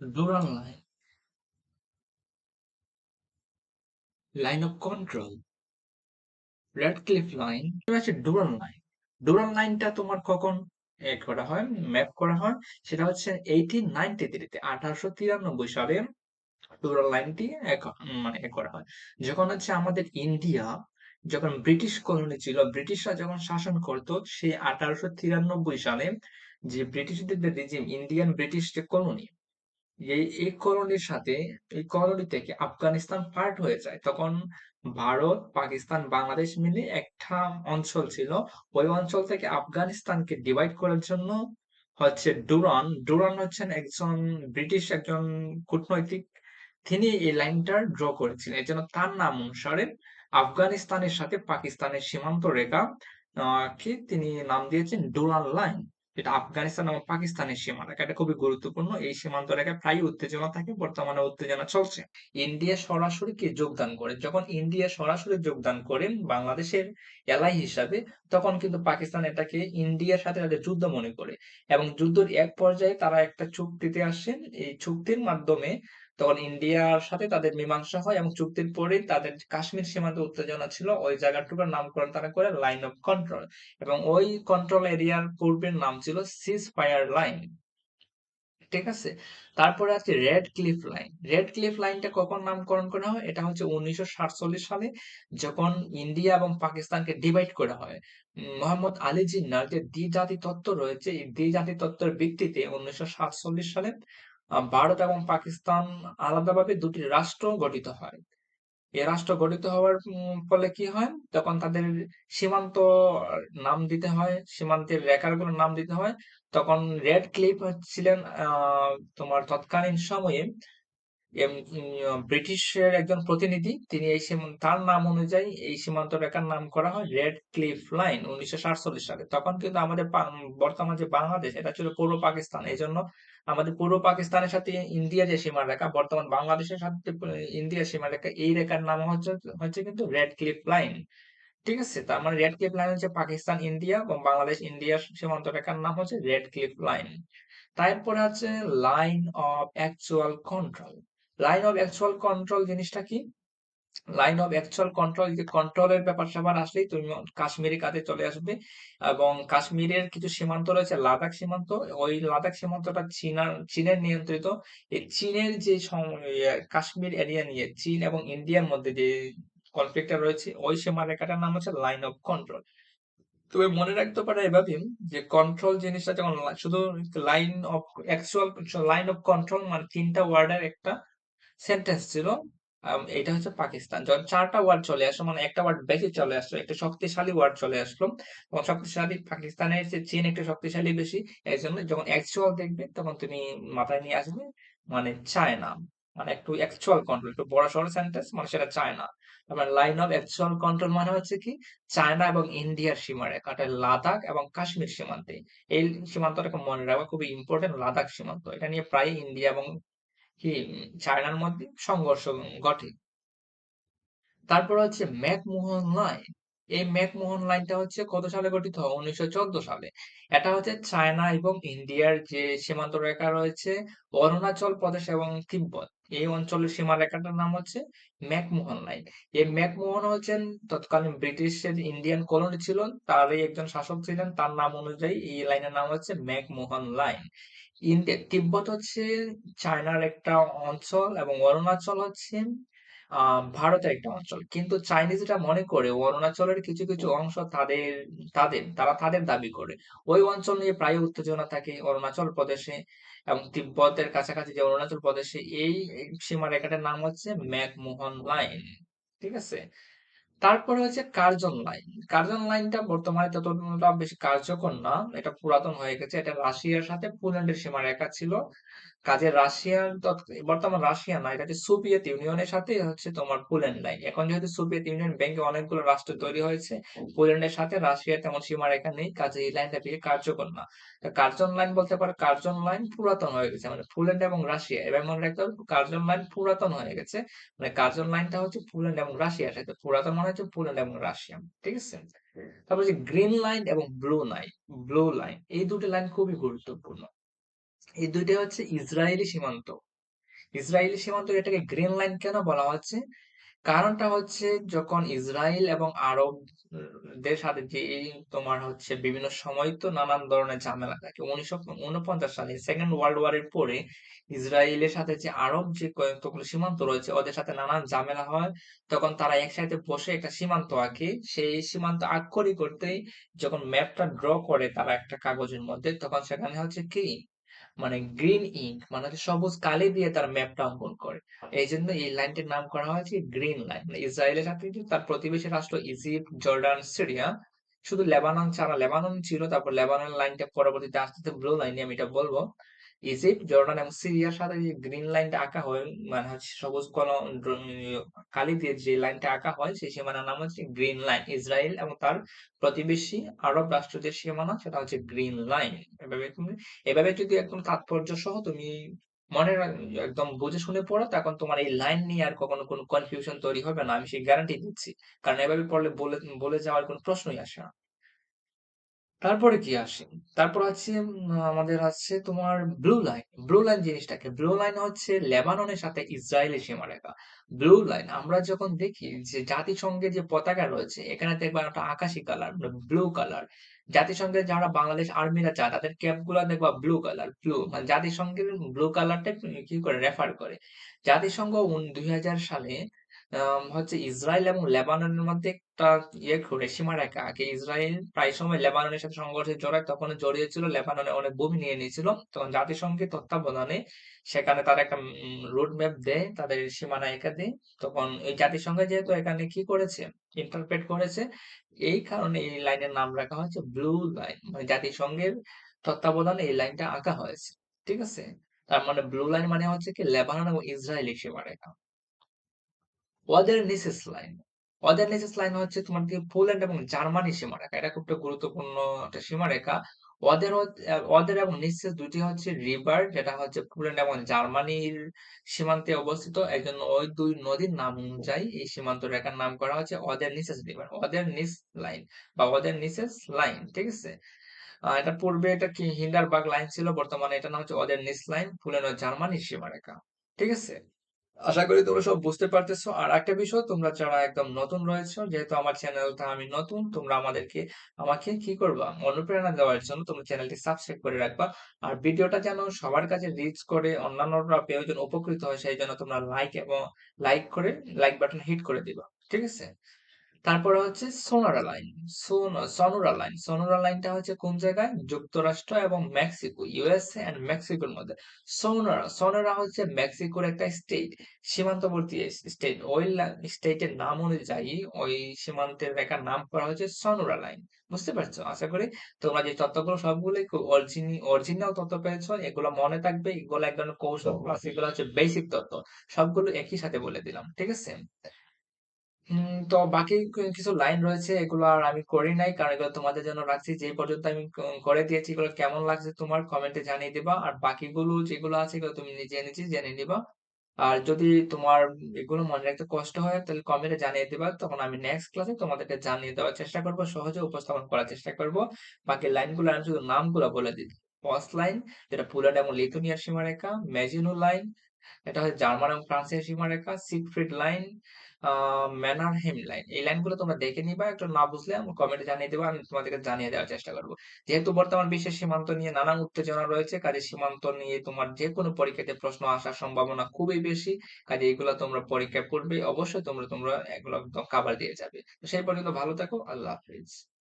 Durand line line of control Radcliffe line হচ্ছে Durand line ডুরাল লাইনটা তোমার কখন এড করা হয়? ম্যাপ করা হয়? সেটা হচ্ছে এইটিন নাইনটি থ্রিতে আঠারোশো তিরানব্বই সালে লাইনটি মানে এ করা হয়। যখন হচ্ছে আমাদের ইন্ডিয়া, যখন ব্রিটিশ কলোনি ছিল, ব্রিটিশরা যখন শাসন করত সেই আঠারোশো তিরানব্বই সালে যে ব্রিটিশদের রেজিম ইন্ডিয়ান ব্রিটিশ যে কলোনি এই এই কলোনির সাথে, এই কলোনি থেকে আফগানিস্তান পার্ট হয়ে যায়। তখন ভারত, পাকিস্তান, বাংলাদেশ মিলে একটা অঞ্চল ছিল। ওই অঞ্চল থেকে আফগানিস্তানকে ডিভাইড করার জন্য হচ্ছে ডুরান। ডুরান হচ্ছেন একজন ব্রিটিশ একজন কূটনৈতিক। তিনি এই লাইনটা ড্র করেছিলেন। এই জন্য তার নাম অনুসারে আফগানিস্তানের সাথে পাকিস্তানের সীমান্ত রেখা কে তিনি নাম দিয়েছেন? ডুরান লাইন যেটা আফগানিস্তান এবং পাকিস্তানের সীমা রেখা এটা খুবই গুরুত্বপূর্ণ। এই সীমান্ত রেখায় প্রায় উত্তেজনা থাকে, বর্তমানে উত্তেজনা চলছে। ইন্ডিয়া সরাসরি কে যোগদান করে? যখন ইন্ডিয়া সরাসরি যোগদান করেন বাংলাদেশের এলাই হিসাবে, তখন কিন্তু পাকিস্তান এটাকে ইন্ডিয়ার সাথে তাদের যুদ্ধ মনে করে। এবং যুদ্ধের এক পর্যায়ে তারা একটা চুক্তিতে আসেন। এই চুক্তির মাধ্যমে তখন ইন্ডিয়ার সাথে তাদের মীমাংসা হয় এবং চুক্তির পরেই তাদের কাশ্মীর সীমান্তে উত্তেজনা ছিল। ওই জায়গাটুকুর নামকরণ তারা করে লাইন অফ কন্ট্রোল এবং ওই কন্ট্রোল এরিয়ার পূর্বের নাম ছিল সিজ ফায়ার লাইন ঠিক আছে? তারপরে আছে Radcliffe line Radcliffe লাইনটা কখন নামকরণ করা হয়? এটা হচ্ছে উনিশশো সাতচল্লিশ সালে যখন ইন্ডিয়া এবং পাকিস্তানকে ডিভাইড করা হয়। মোহাম্মদ আলী জিন্নার যে দ্বিজাতি তত্ত্ব রয়েছে, এই দ্বিজাতি তত্ত্বের ভিত্তিতে উনিশশো সাতচল্লিশ সালে ভারত এবং পাকিস্তান আলাদাভাবে দুটি রাষ্ট্র গঠিত হয়। এ রাষ্ট্র গঠিত হওয়ার ফলে কি হয়? তখন তাদের সীমান্ত নাম দিতে হয়, সীমান্তের রেখাগুলোর নাম দিতে হয়, তখন রেড ক্লিফ ছিলেন তোমার তৎকালীন সময়ে ব্রিটিশের একজন প্রতিনিধি, তিনি এই তার নাম অনুযায়ী এই সীমান্ত রেখার নাম করা হয় রেড ক্লিফ লাইন উনিশশো সাতচল্লিশ সালে। তখন কিন্তু আমাদের বর্তমান যে বাংলাদেশ, এটা ছিল পূর্ব পাকিস্তান। এই জন্য আমাদের পূর্ব পাকিস্তানের সাথে ইন্ডিয়া যে সীমা রেখা বর্তমান বাংলাদেশের সাথে ইন্ডিয়ার সীমা রেখা এই রেখার নাম হচ্ছে হচ্ছে কিন্তু রেড ক্লিফ লাইন ঠিক আছে? তার মানে রেড ক্লিফ লাইন হচ্ছে পাকিস্তান, ইন্ডিয়া এবং বাংলাদেশ, ইন্ডিয়ার সীমান্ত রেখার নাম হচ্ছে রেড ক্লিফ লাইন তারপরে আছে line of actual control line of actual control জিনিসটা কি? লাইন অফ অ্যাকচুয়াল কন্ট্রোল যে কন্ট্রোলের ব্যাপার স্যাপার আসলেই তুমি কাশ্মীরি কাজে চলে আসবে এবং কাশ্মীরের কিছু সীমান্ত রয়েছে, লাদাখ সীমান্ত। ওই লাদাখ সীমান্তটা চীনার চীনের নিয়ন্ত্রিত। এই চীনের যে কাশ্মীর এরিয়া নিয়ে চীন এবং ইন্ডিয়ার মধ্যে যে কনফ্লিক্টটা রয়েছে, ওই সীমারেখাটার নাম হচ্ছে লাইন অফ কন্ট্রোল তুমি মনে রাখতে পারো এভাবে যে কন্ট্রোল জিনিসটা যেমন শুধু line of actual line of control মানে তিনটা ওয়ার্ডের একটা সেন্টেন্স ছিল এটা হচ্ছে পাকিস্তান। যখন চারটা ওয়ার্ড চলে আসলো মানে একটা ওয়ার্ড বেশি চলে আসলো, একটা শক্তিশালী ওয়ার্ড চলে আসলো, তখন শক্তিশালী পাকিস্তানের চীন একটা শক্তিশালী বেশি, এই জন্য যখন অ্যাকচুয়াল দেখবে, তখন তুমি মাথায় নিয়ে আসবে মানে চায়না। মানে একটু অ্যাকচুয়াল কন্ট্রোল একটু বড় সড়ো সেন্টেন্স মানে সেটা চায়না। তারপর লাইন অফ অ্যাকচুয়াল কন্ট্রোল মানে হচ্ছে কি, চায়না এবং ইন্ডিয়ার সীমারে সীমারেখা লাদাখ এবং কাশ্মীর সীমান্তে। এই সীমান্তটাকে মনে রাখা খুবই ইম্পর্টেন্ট লাদাখ সীমান্ত। এটা নিয়ে প্রায় ইন্ডিয়া এবং কি, চায়নার মধ্যে সংঘর্ষ ঘটে। তারপর হচ্ছে ম্যাকমোহন লাইন এই ম্যাকমোহন লাইনটা হচ্ছে কত সালে গঠিত? হয় উনিশশো চোদ্দ সালে। এটা হচ্ছে চায়না এবং ইন্ডিয়ার যে সীমান্ত রেখা রয়েছে, অরুণাচল প্রদেশ এবং তিব্বত। এই অঞ্চলের সীমা রেখাটার নাম হচ্ছে ম্যাকমোহন লাইন এই ম্যাকমোহন হচ্ছেন তৎকালীন ব্রিটিশের ইন্ডিয়ান কলোনি ছিল। তারই একজন শাসক ছিলেন। তার নাম অনুযায়ী এই লাইনের নাম হচ্ছে ম্যাকমোহন লাইন। ইন্ডিয়া তিব্বত হচ্ছে চায়নার একটা অঞ্চল এবং অরুণাচল হচ্ছে ভারতের একটা অঞ্চল। কিন্তু চাইনিজরা মনে করে অরুণাচলের কিছু কিছু অংশ তাদের তাদের, তারা তাদের দাবি করে। ওই অঞ্চল নিয়ে প্রায় উত্তেজনা থাকে অরুণাচল প্রদেশে এবং তিব্বতের কাছাকাছি যে অরুণাচল প্রদেশে, এই সীমারেখাটার নাম হচ্ছে ম্যাকমোহন লাইন। ঠিক আছে? তারপরে হচ্ছে কার্জন লাইন। কার্জন লাইনটা বর্তমানে ততটা বেশি কার্যকর না, এটা পুরাতন হয়ে গেছে। এটা রাশিয়ার সাথে পোল্যান্ডের সীমারেখা ছিল। কাজে রাশিয়ার বর্তমান রাশিয়া না এটা হচ্ছে সোভিয়েত ইউনিয়নের সাথে হচ্ছে তোমার পোল্যান্ড লাইন এখন যেহেতু সোভিয়েত ইউনিয়ন ব্যাংকে অনেকগুলো রাষ্ট্র তৈরি হয়েছে পোল্যান্ডের সাথে রাশিয়ার তেমন সীমারেখা নেই কাজে এই লাইনটা বেশি কার্যকর না। কার্জন লাইন বলতে পারে কার্জন লাইন পুরাতন হয়ে গেছে মানে পোল্যান্ড এবং রাশিয়া। এবার মনে রাখতে হবে কার্জন লাইন পুরাতন হয়ে গেছে মানে কার্জন লাইনটা হচ্ছে পোল্যান্ড এবং রাশিয়ার সাথে। পুরাতন মানে হচ্ছে পোল্যান্ড এবং রাশিয়া ঠিক আছে? তারপর যে গ্রিন লাইন এবং ব্লু লাইন ব্লু লাইন এই দুটি লাইন খুবই গুরুত্বপূর্ণ। এই দুইটা হচ্ছে ইসরায়েলি সীমান্ত। ইসরায়েলি সীমান্ত এটাকে গ্রিন লাইন কেন বলা হচ্ছে? কারণটা হচ্ছে যখন ইসরায়েল এবং আরব দের সাথে যে এই তোমার হচ্ছে বিভিন্ন সময় তো নানান ধরনের ঝামেলা থাকে। উনিশশো উনপঞ্চাশ সালে, সেকেন্ড ওয়ার্ল্ড ওয়ার এর পরে ইসরায়েলের সাথে যে আরব যে কতগুলো সীমান্ত রয়েছে, ওদের সাথে নানান ঝামেলা হয়। তখন তারা একসাথে বসে একটা সীমান্ত আঁকে। সেই সীমান্ত আক্ষরি করতেই যখন ম্যাপটা ড্র করে তারা একটা কাগজের মধ্যে, তখন সেখানে হচ্ছে কি মানে গ্রিন ইঙ্ক মানে হচ্ছে সবুজ কালি দিয়ে তার ম্যাপটা অঙ্কন করে। এই জন্য এই লাইনটির নাম করা হয়েছে গ্রিন লাইন। মানে ইসরায়েলের সাথে তার প্রতিবেশী রাষ্ট্র ইজিপ্ট, জর্ডান, সিরিয়া, শুধু লেবানন ছাড়া। লেবানন ছিল, তারপর লেবানন লাইনটা পরবর্তীতে আস্তে আস্তে ব্লু লাইনে আমি এটা বলব। ইজিপ্ট জর্ডান এবং সিরিয়ার সাথে যে গ্রিন লাইনটা আঁকা হয় মানে হচ্ছে সবুজ কলম কালি দিয়ে যে লাইনটা আঁকা হয়, সেই সীমানার নাম হচ্ছে গ্রিন লাইন ইসরায়েল এবং তার প্রতিবেশী আরব রাষ্ট্রদের সীমানা, সেটা হচ্ছে গ্রিন লাইন এভাবে তুমি, এভাবে যদি একদম তাৎপর্য সহ তুমি মনে একদম বুঝে শুনে পড়ো, তখন তোমার এই লাইন নিয়ে আর কখনো কোনো কনফিউশন তৈরি হবে না, আমি সেই গ্যারান্টি দিচ্ছি। কারণ এভাবে পড়লে বলে বলে যাওয়ার কোনো প্রশ্নই আসে না। তারপরে কি আসে? তারপর আছে আমাদের আছে তোমার ব্লু লাইন ব্লু লাইন জিনিসটাকে। ব্লু লাইন হচ্ছে লেবাননের সাথে ইসরায়েলের সীমারেখা। ব্লু লাইন আমরা যখন দেখি যে জাতিসংঘের যে পতাকা রয়েছে, এখানে দেখবা একটা আকাশি কালার ব্লু কালার জাতিসংঘের যারা বাংলাদেশ আর্মিরা চায়, তাদের ক্যাপগুলা দেখবা ব্লু কালার ব্লু মানে জাতিসংঘের ব্লু কালারটা কি করে রেফার করে? জাতিসংঘ দুই হাজার সালে হচ্ছে ইসরায়েল এবং লেবাননের মধ্যে একটা ইয়ে করে সীমারেখা আগে ইসরায়েল প্রায় সময় লেবাননের সাথে সংঘর্ষে জড়ায়, তখন জড়িয়েছিল, লেবাননে অনেক ভূমি নিয়ে নিয়েছিল। তখন জাতিসংঘের তত্ত্বাবধানে সেখানে তারা একটা রোড ম্যাপ দেয়, তাদের সীমানা এঁকে দেয়। তখন এই জাতিসংঘ যেহেতু এখানে কি করেছে ইন্টারপ্রেট করেছে, এই কারণে এই লাইনের নাম রাখা হয়েছে ব্লু লাইন মানে জাতিসংঘের তত্ত্বাবধানে এই লাইনটা আঁকা হয়েছে। ঠিক আছে? তার মানে ব্লু লাইন মানে হচ্ছে কি লেবানন এবং ইসরায়েলি সীমারেখা ওদের নিসেস লাইন ওদের নিসেস লাইন হচ্ছে তোমার কি পোল্যান্ড এবং জার্মানি সীমারেখা এটা খুব গুরুত্বপূর্ণ একটা সীমারেখা ওদের ওদের এবং নিসেস দুটি হচ্ছে রিভার যেটা হচ্ছে পোল্যান্ড এবং জার্মানির সীমান্তে অবস্থিত। এই জন্য ওই দুই নদীর নাম অনুযায়ী এই সীমান্ত রেখার নাম করা হচ্ছে ওদের নিসেস রিভার ওদের নিস লাইন বা ওদের নিসেস লাইন ঠিক আছে? এটা পূর্বে এটা কি হিন্ডারবার্গ লাইন ছিল, বর্তমানে এটা নাম হচ্ছে ওদের নিস লাইন পোল্যান্ড ও জার্মানির সীমারেখা ঠিক আছে? আশা করি তোমরা সব বুঝতে পারতেছো। আর একটা বিষয় তোমরা যারা একদম নতুন রয়েছে, যেহেতু আমার চ্যানেলটা আমি নতুন, তোমরা আমাদেরকে, আমাকে কি করবা? অনুপ্রেরণা দেওয়ার জন্য তোমরা চ্যানেলটি সাবস্ক্রাইব করে রাখবা। আর ভিডিওটা যেন সবার কাছে রিচ করে অন্যান্যরা প্রয়োজন উপকৃত হয়, সেই জন্য তোমরা লাইক এবং লাইক করে লাইক বাটন হিট করে দিবা। ঠিক আছে? তারপরে হচ্ছে সোনারা লাইন সনোরা লাইন। সনোরা লাইনটা হচ্ছে কোন জায়গায়? যুক্তরাষ্ট্র এবং মেক্সিকো ইউএসএ এন্ড মেক্সিকোর মধ্যে। সোনারা সোনারা হচ্ছে মেক্সিকোর একটা স্টেট সীমান্তবর্তী স্টেট ওই স্টেটের নাম অনুযায়ী ওই সীমান্তের রেখার নাম করা হচ্ছে সনোরা লাইন। বুঝতে পারছ? আশা করি তোমরা যে তত্ত্বগুলো সবগুলো খুব অরিজিনাল তথ্য পেয়েছ, এগুলো মনে থাকবে। এগুলো এক ধরনের কৌশল প্লাস এগুলো হচ্ছে বেসিক তত্ত্ব। সবগুলো একই সাথে বলে দিলাম। ঠিক আছে? তো বাকি কিছু লাইন রয়েছে, এগুলো আর আমি করি নাই, কারণ এগুলো তোমাদের জন্য রাখছি। যে পর্যন্ত আমি করে দিয়েছি, এগুলো কেমন লাগছে তোমার কমেন্টে জানিয়ে দিবা। আর বাকিগুলো, যেগুলো আছে, এগুলো তুমি নিজে নিজে জেনে নিবা। আর যদি তোমার এগুলো মনে রাখতে কষ্ট হয়, তাহলে কমেন্টে জানিয়ে দিবা। তখন আমি নেক্সট ক্লাসে তোমাদেরকে জানিয়ে দেওয়ার চেষ্টা করব, সহজে উপস্থাপন করার চেষ্টা করব। বাকি লাইনগুলো আমি শুধু নামগুলো বলে দিই। ফস লাইন যেটা পোল্যান্ড এবং লিথুনিয়ার সীমারেখা ম্যাজিনো লাইন এটা হচ্ছে জার্মান এবং ফ্রান্সের সীমারেখা সিগফ্রিড লাইন ম্যানারহেম লাইন এই লাইনগুলো তোমরা দেখে নিবা, একটু না বুঝলে আমার কমেন্টে জানিয়ে দেবো, আমি তোমাদেরকে জানিয়ে দেওয়ার চেষ্টা করব। যেহেতু বর্তমান বিশ্বের সীমান্ত নিয়ে নানান উত্তেজনা রয়েছে, কাজে সীমান্ত নিয়ে তোমার যে কোনো পরীক্ষাতে প্রশ্ন আসার সম্ভাবনা খুবই বেশি, কাজে এগুলো তোমরা পরীক্ষায় পড়বে, অবশ্যই তোমরা তোমরা এগুলো একদম কাবার দিয়ে যাবে। তো সেই পর্যন্ত ভালো থাকো, আল্লাহ হাফিজ।